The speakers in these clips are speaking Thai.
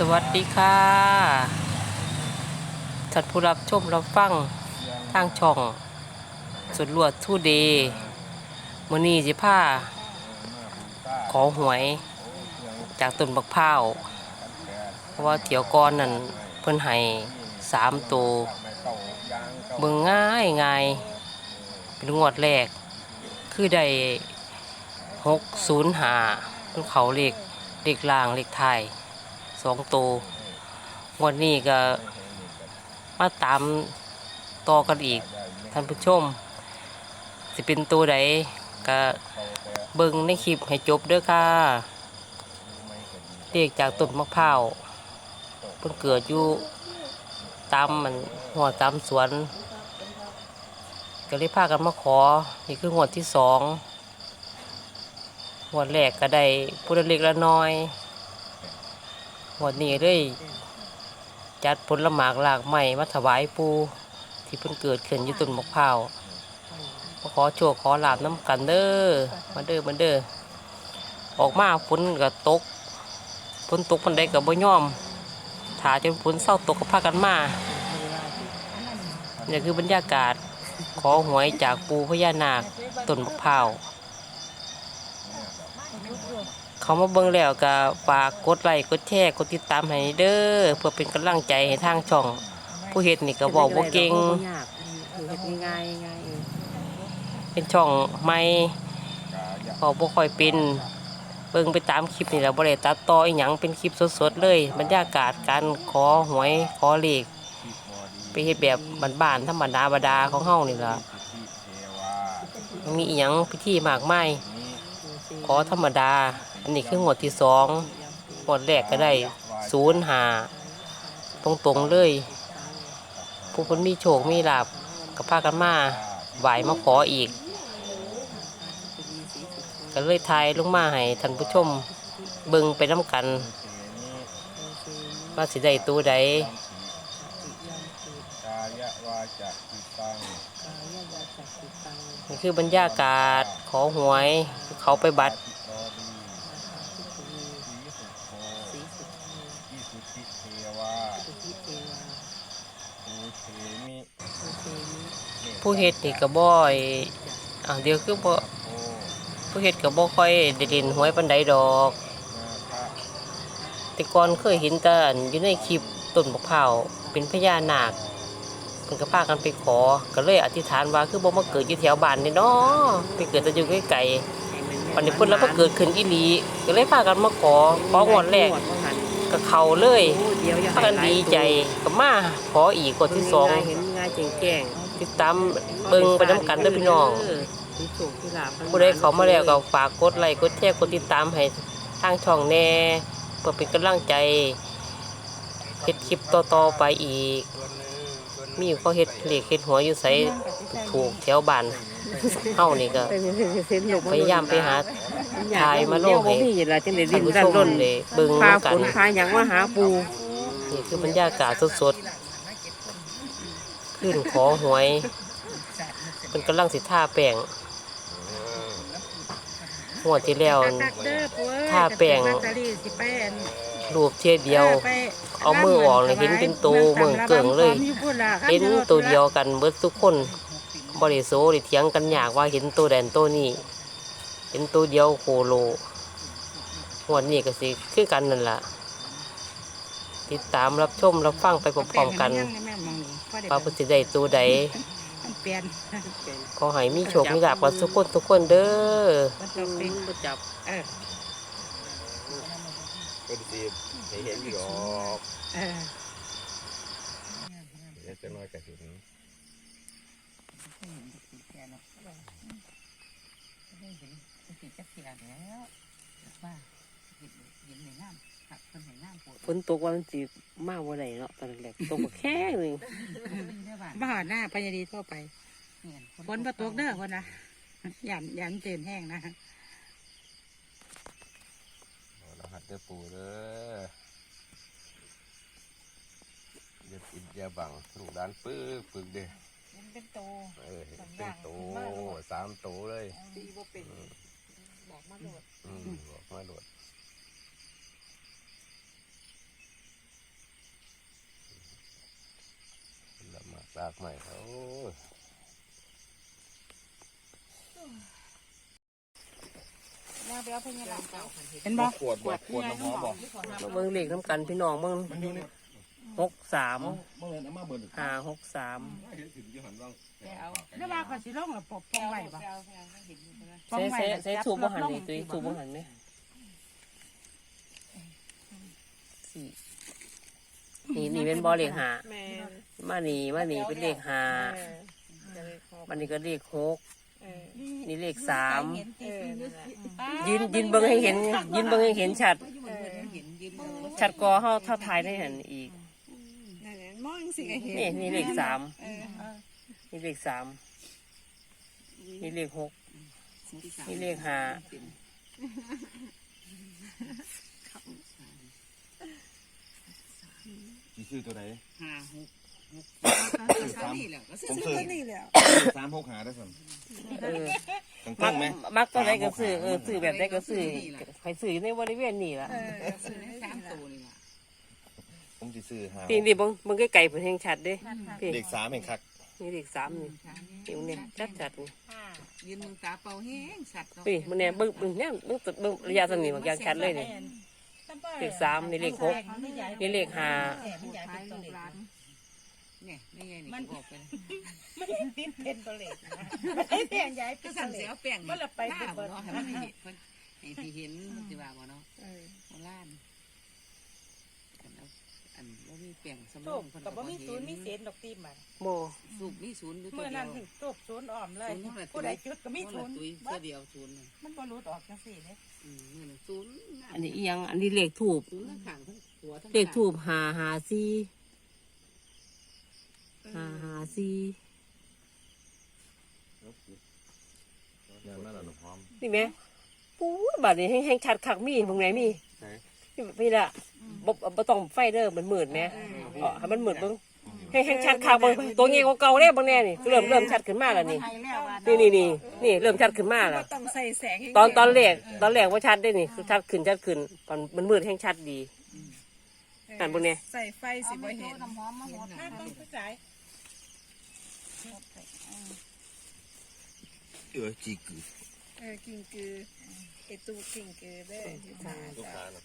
สวัสดีค่ะท่านผู้รับชมรับฟังทางช่อง สุดลวดทูเดย์มือนี้สิพาขอหวยจากต้นบักพร้าวเพราะว่าเถียวกอนนั่นเพิ่นให้สามตัวเบิ่งง่ายง่ายเป็นงวดแรก คือได้หกศูนย์หาเพิ่นเขาเลขเลขล่างเลขไทย สองตัวงวดนี้ก็มาตามต่อกันอีกท่านผู้ชม สิเป็นตัวใดก็เบิ่งในคลิปให้จบเด้อค่ะเรียกจากต้นมะพร้าวเพิ่นเกิดอยู่ตามมันหัวตามสวน ก็เลยพากันมาขอ นี่คืองวที่สองงวแรกก็ได้ผู้เล็กละน้อย วดนี้เลยจัดผลละหมากหลากใหม่มาถวายปูที่เพิ่นเกิดขึ้นอยู่ต้นมะพร้าวขอโชคขอลาบน้ำกันเด้อมาเด้อมาเด้อออกมาฝนก็ตกฝนตกมันได้ก็บ่ย่อมถาจนฝนเศร้าตกก็พากันมานี่คือบรรยากาศขอหวยจากปูพญานาคต้นมะพร้าว เขามาเบิ่งแล้วก็ฝากกดไลค์กดแชร์กดติดตามให้เด้อเพื่อเป็นกำลังใจให้ทางช่อง ผู้เฮ็ดนี่ก็บอกว่าเก่งยากเฮ็ดง่ายๆง่ายเป็นช่องใหม่บอบ่ค่อยเป็นเบิ่งไปตามคลิปนี่แหล้วบ่ได้ตัดต่ออีหยังเป็นคลิปสดๆเลย บรรยากาศการขอหวยขอเลขไปเฮ็ดแบบบ้านๆธรรมดาบดาของเฮานี่ล่ะมีอีหยังพิธีมากมายขอธรรมดา อันนี้คืองวดที่สองงวดแรกก็ได้ศูนย์หาตรงๆเลย ผู้คนมีโชคมีลาบก็พากันมาไหวมาขออีก ก็เลยทายลงมาให้ท่านผู้ชมเบิ่งไปน้ำกันว่าสิได้ตัวใดนี่คือบรรยากาศขอหวยเขาไปบัตร ติโตดีสีสุโธอิสุทิเทวาภูเทมิ ผู้เฮ็ดนี่ก็บ่อยอ่าเดี๋ยวคือบ่โอผู้เฮ็ดก็บ่ค่อยได้เล่นหวยปานใดดอกนาคาแต่ก่อนเคยเห็นแต่อันอยู่ในคลิปต้นมะพร้าวเป็นพญานาคเพิ่นก็พากันไปขอ ก็เลยอธิษฐานว่าคือบ่มาเกิดอยู่แถวบ้านนี่เนาะไปเกิดแต่อยู่ไกลๆวันนี้เพิ่นแล้วก็เกิดขึ้นอีหลีก็เลยพากันมาขอของวดแรกก็เข้าเลยพากันดีใจก็มาขออีกกดที่สองเห็นง่ายแจ้งแจ้ง ติดตามเบิ่งไปนํกันเด้อพี่น้องมีโชคที่ลาบผู้ใดเข้ามาแล้วก็ฝากกดไลค์กดแชร์กดติดตามให้ทางช่องแหน่เพื่อเป็นกำลังใจเฮ็ดคลิปต่อๆไปอีก มีอยู่เขาเฮ็ดเลขเฮ็ดหัวอยู่ไสถูกแถวบ้านเฮานี่ก็พยายามไปหาถ่ายมาลงให้ให้นี่ล่ะจังได้ดิท่านนผู้ดัชนมร่นเลยเบิ่งพานํกัฝนนพาหยังมาหาปูนี่คือบรรยากาศสด ๆขึ้นขอหวยเป็นกำลังสิท่าแป้งหัวดที่แล้วถ้าแป้งรูปเทียเดียว เอามือออกเลยเห็นเป็นตัวมือเกิ่งเลยเห็นตัวเดียวกันเบิดทุกคนบริโซหรือเถียงกันอยากว่าเห็นตัวแดนตัวนี้เห็นตัวเดียวโคโลหัวดนี้ก็สิคือกันนั่นล่ะติดตามรับชมรับฟังไปพร้อมๆกัน ว่าเพิ่นสิได้ตัวใดเปลี่ยนขอให้มีโชคมีลาภกันทุกคนทุกคนเด้อมันต้องเป็นบ่จับเออเป็นสีให้เห็นอยู่ดอกเออเดี๋ยวจะน้อยกระหิน ฝนตกว่ามันสิมาบ่ได้เนาะตอนแรกตกบ่แค่นึงมาหอดหน้าพญาดีทั่วไปฝนประตกเด้อคนนะยันยันเจนแห้งนะเอารหัสเด้อปู่เด้ออย่าปิดอย่าบังลูกด้านปึ๊กปึ๊กเด้อเป็นโต เออเห็นเป็นโตสามโตเลยดีบ่เป็นบอกมาโหลดอืมบอกมาโดด สากใหม่เขามาไปเอาพญานาคเห็นบ่ขวดบอกขวดน้ำหอมบอกมาเบิ่งเลขน้ำกันพี่น้องเบิ่งมันอยู่ในหกสามเมื่องินเอามาเบิร์นห้าหกสามเล่าแล้วมาขาสิลงแล้วปกป้องไว้บ่ใช้ใช้ใช้ถูกบ่หันนี่ตุ้ยถูกบ่หันไหมสี่ นี่นี่เป็นบอเลขหาแม่มานี่มานี่เป็นเลขหาจะเลยขอบมันนี่ก็เลขหกเออนี่เลขสามเออนั่นแหละยืนยืนเบิ่งให้เห็น ยืนเบิ่งให้เห็นชัดเออชัดกอเฮาเท่าทายได้เห็นอีก นั่นแหละมองสิก็เห็นนี่นี่เลขสามเออนี่เลขสามนี่เลขหกนี่เลขห้า จีซื้อตัวไหน ห้าหกสามนี่แหละก็ซื้อผมตัวซื้อนี้แหละสามหกหาได้สั่นเออตั้งมัตั้กงไหมมักตัวไหนก็ซื้อเออซื้อแบบไหนก็ซื้อให้ซื้ออยู่ในบริเวณนี่ล่ะเออซื้อได้สามตัวนี่แหละผมจีซื้อหานี่นี่เบิ่งเบิ่งใกล้ๆเพิ่นแห่งชัดเด้พี่เด็กสามเองครับนี่เลขสามนี่นี่มันเนี่ยชัดๆนี่ยืนมือตาเป่าแห้งสัตว์เนาะพี่มันเนี่ยเบิ่งเบิ่งเนี่ยเบิ่งเบิ่งระยะตรงนี้มันอย่างชัดเลยนี่ เลขสามนี่เลขหกนี่เลขห้าท้ายลูกหลานเนี่ยนี่ไงนี่มันออกไปเลยติดเป็นตัวเล็กไอ้เพียงใหญ่ก็สั่งเสียแป้งเนาะให้มันเห็นให้พี่เห็นมันสิว่าบ่เนาะโบราณอั นว่ามีแป้งสมตูอบงกับว่ามีศูนย์มีเศษดอกตีมอะโมสูบมีศูนย์ด้วยตัเมื่วอเดีนั้ยนวถึงตูบศูนย์อ้อมเลยศูนย์เท่าไหร่ผู้ใดจุดก็มีศูนย์ตุ้ยเสื้อเดียวศูนย์มันบ่รู้ออกจังสี่เนี่ยอืมนี่น่ะศูนย์อันนี้อีหยังอันนี้เลขถูกศูนย์ทั้งข้างทั้งหัวทั้งเลขถูกห้าห้าสี่ห้าห้าสี่งานนั่นแหละน้ำหอมนี่ไหมปู๊ดบัดนี้ให้ให้ชัดคักมีตรงไหนมี ไหนนี่ พี่ละบ่บ่ต้องไฟเด้อมันมืดไหมเออให้มันมืดเบิ่งให้ให้ชัดคักเบิ่งตัวเงี้ยเก่าๆเด้เบิ่งแน่นี่เริ่มเริ่มชัดขึ้นมาแล้วนี่ไทยแล้วว่านี่นี่นี่นี่เริ่มชัดขึ้นมาแล้ว ต้องใส่แสงให้ตอนตอนแรกตอนแรกว่าชัดได้นี่คือชัดขึ้นชัดขึ้นตอนมันมืดแห้งชัดดีกันพวกเนี้ยใส่ไฟสิบ่เห็นน้ำหอมมาหดน้ำต้องผู้ชายเออจีกือเออกิ่งคือไอตูกิ่งคือเด้อที่ตาลูกค้าน่ะ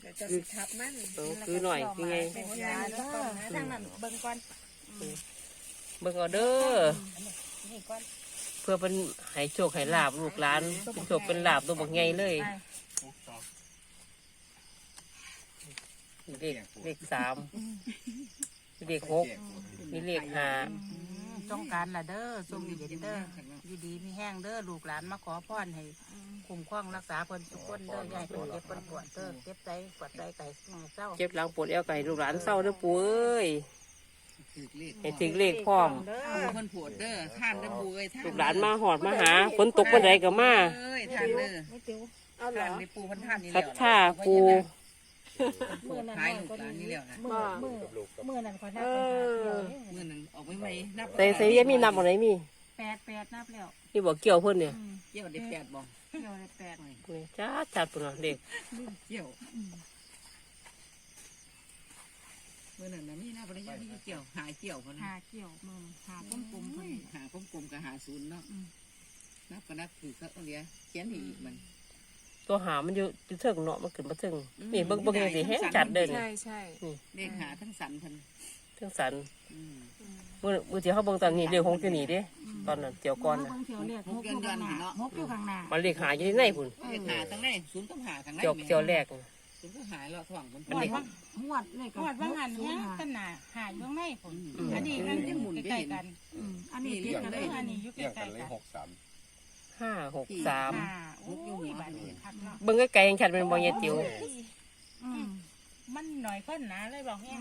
เดี๋ยวจะสิทับมันเออคือหน่อยคือไง เป็นยาแล้วก็ทางนั้นเบิ่งก่อนเบิ่งเอาเด้อนี่ก่อนเพื่อเป็นให้โชคให้ลาบลูกหลานเป็นโชคเป็นลาบตัวบักใหญ่เลยเลขเลขสามเลขหกนี่เลขห้าจงการละเด้อทรงดีเด้ออยู่ดีมีแห้งเด้อลูกหลานมาขอพรให้ คุ้มครองรักษาเพิ่นทุกคนเด้อยาให้เพิ่นเจ็บเพิ่นปวดเด้อเจ็บใจปวดใจไก่เศร้าเจ็บหลังปวดเอวไก่ลูกหลานเศร้าเด้อปู่เอ้ยถือเลขให้ถึงเลขพร้อม เด้อคนปวดเด้อท่านเด้อบุ้ยท่านลูกหลานมาหอดมาหาฝนตกวันใดก็มาเอ้ยท่านเด้อไม่ติ๋วท่านในปูพันท่านนี่พัแล้วท่าปูปวดท้ายลูกหลานนี่แล้วนะมือมือมือนั่นขอนับมือหนึ่งออกไม่ไหมนับใส่ใส่ยังมีนำอะไรมีแปดแปดนับแล้วนี่บอกเกี่ยวเพิ่นเนี่ยเกี่ยวได้แปดบ่ เที่ยวได้แปดนี่จ้าจัดปุ่นน่ะเด็กเกี่ยวมือหนึ่งนะมีหน้าปริญญาที่เกี่ยวหาเกี่ยวคนนะหาเกี่ยวมือหาก้มกลมเพิ่นหากลมๆกับหาศูนย์เนาะนับก็นับถือเขาเอาเดียวเขียนอีกมัน ตัวหามันอยู่อยู่เทิงเนาะมันขึ้นมาเทิงนี่เบิ่งเบิ่งยังสิแห้งจัดเด้อนี่ใช่ใช่เลขหาทั้งสันพันเทิงสันอืมมื้อมื้อที่เฮาเบิ่งตอนนี้เรื่องของจะหนีเด้ตอนนั้นเกี่ยวก่อนเบิ่น่ะงเที่ยวเรียกมกอยู่ข้างหน้ามกอยู่ข้างหน้ามันเลขหาอยู่ที่ไหนพุ่นเลขหาทั้งในศูนย์ต้องหาทั้งในเกี่ยวเกี่ยวแรกน่ะศูนย์ต้องหาเราถ่วงมันอันนี้หวดเลยหวดว่างานเนี้ยต้นหนาหาอยู่ข้างในผมอันนี้กันใกล้ๆกันอันนี้ติดกันเลยอันนี้อยู่ใกเรียกล้กันๆเลยกันหกสามห้าหกสามอ่าโอ้ยบาดนี้คักเนาะเบิ่งไกลๆยังชัดเป็นบ่ยายติ๋วอืมมันหน่อยคนหนาเลยบอกแห้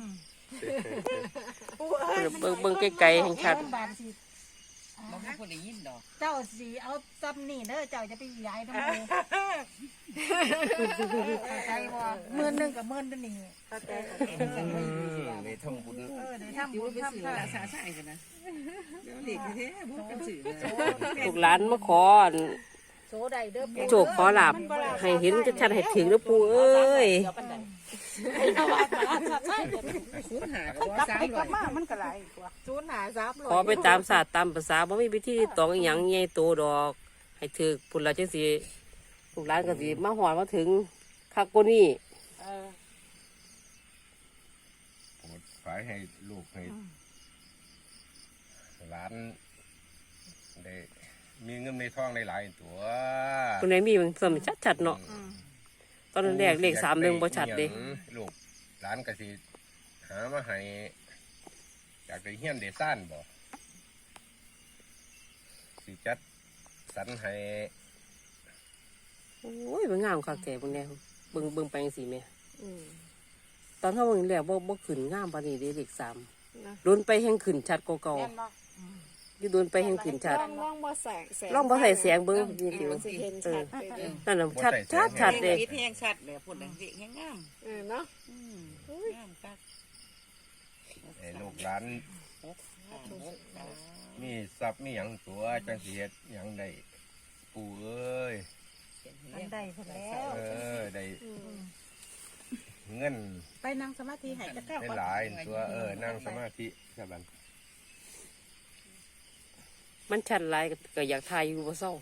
เบิ่งเบิ่งไกลๆยังชัด บาดสิบ่มีคนได้ยินดอกเจ้าสีเอาซ้ำนี่เด้อเจ้าจะไปย้ายทำไมใจบ่หมื่นหนึงกับหมื่นนี้ในทำบุญเออเดี๋ยวทำอยู่บุญไปสื่อทำทารานสาใส่กันนะเดี๋ยวเลขแท้ๆพวกกันสื่อลูกหลานมาขออั่นโซได้เด้อปูโชคขอลาบให้เห็นชัดๆให้ถึงเด้อปูเอ้ย เดี๋ยวปันใด ศูนย์หาก็กลับสามไปกร้ลัอบยมามันก็หลายกว่าศูนย์หาซับขอไปตามศาสตร์ตามภาษาบ่มีพิธีตองอหยังใหญ่โตดอก ให้ถึกพุ่นละจังสิลูกหลานก็สิมาหอดมาถึงคักกว่านี้เออโปรดฝ่ายให้ลูกให้หลานได้มีเงินในท้องในหลายตัว คนไหนมีมันสมชัดๆเนาะ ตอนแรกเลขสามหนึ่งบ่ชัดเด้ลูกหลานก็สิหามาให้อยากได้เฮียนได้ซ่านบ่สิจัดสรรให้โอ้ยมันงามคักแต่เบิ่งแน่เบิ่งเบิ่งไปจังซี่แม่ตอนเฮาเบิ่งแล้วบ่บ่ขึ้นงามปานนี้เด้เลขสามโดนไปแห่งขึ้นชัดกว่าเก่าแม่นบ่ อยู่โดนไปแห่งขึ้นชัดลองลองบ่แสงแสงลองบ่ใส่เสียงเบิ่งนี่สิมันสิเห็นชัดไปเลยนั่นน่ะชัดชัดชัดเด้วิทย์แห่งชัดเลยพูดดังสิแห่งงามเออเนาะอืมงามคักให้ลูกหลานมีทรัพย์มีหยังตัวจังสิเฮ็ดหยังได้ปู่เอ้ยอันใดพุ่นแล้วเออได้เงินไปนั่งสมาธิให้จะก้าวได้ก่อนหลายตัวเออนั่งสมาธิซะบัด มันชันหลายก็อยากทายอยู่บ่เศร้า